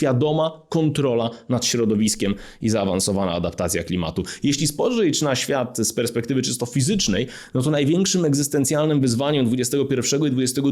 świadoma kontrola nad środowiskiem i zaawansowana adaptacja klimatu. Jeśli spojrzeć na świat z perspektywy czysto fizycznej, no to największym egzystencjalnym wyzwaniem XXI i XXI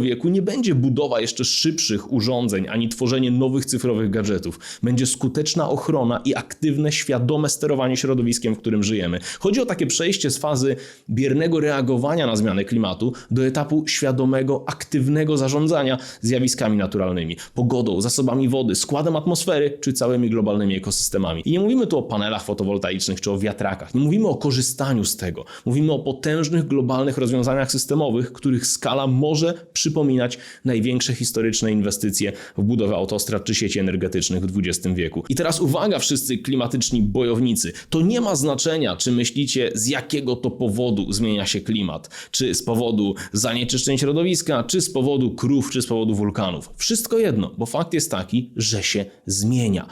wieku nie będzie budowa jeszcze szybszych urządzeń, ani tworzenie nowych cyfrowych gadżetów. Będzie skuteczna ochrona i aktywne, świadome sterowanie środowiskiem, w którym żyjemy. Chodzi o takie przejście z fazy biernego reagowania na zmiany klimatu do etapu świadomego, aktywnego zarządzania zjawiskami naturalnymi, pogodą, zasobami wody, składem atmosfery czy całymi globalnymi ekosystemami. I nie mówimy tu o panelach fotowoltaicznych czy o wiatrakach, nie mówimy o korzystaniu z tego. Mówimy o potężnych globalnych rozwiązaniach systemowych, których skala może przypominać największe historyczne inwestycje w budowę autostrad czy sieci energetycznych w XX wieku. I teraz uwaga, wszyscy klimatyczni bojownicy. To nie ma znaczenia, czy myślicie, z jakiego to powodu zmienia się klimat. Czy z powodu zanieczyszczeń środowiska, czy z powodu krów, czy z powodu wulkanów. Wszystko jedno, bo fakt jest taki, że się zmienia.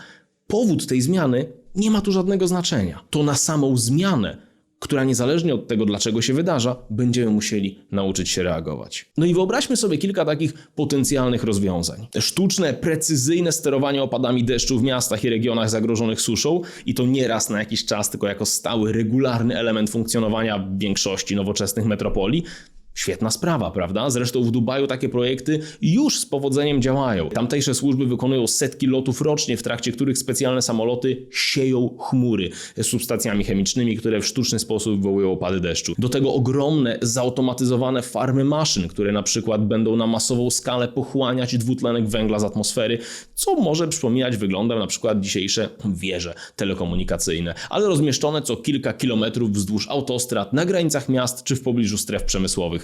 Powód tej zmiany nie ma tu żadnego znaczenia. To na samą zmianę która niezależnie od tego, dlaczego się wydarza, będziemy musieli nauczyć się reagować. No i wyobraźmy sobie kilka takich potencjalnych rozwiązań. Sztuczne, precyzyjne sterowanie opadami deszczu w miastach i regionach zagrożonych suszą i to nie raz na jakiś czas, tylko jako stały, regularny element funkcjonowania większości nowoczesnych metropolii. Świetna sprawa, prawda? Zresztą w Dubaju takie projekty już z powodzeniem działają. Tamtejsze służby wykonują setki lotów rocznie, w trakcie których specjalne samoloty sieją chmury substancjami chemicznymi, które w sztuczny sposób wywołują opady deszczu. Do tego ogromne, zautomatyzowane farmy maszyn, które na przykład będą na masową skalę pochłaniać dwutlenek węgla z atmosfery, co może przypominać wyglądem na przykład dzisiejsze wieże telekomunikacyjne, ale rozmieszczone co kilka kilometrów wzdłuż autostrad, na granicach miast czy w pobliżu stref przemysłowych.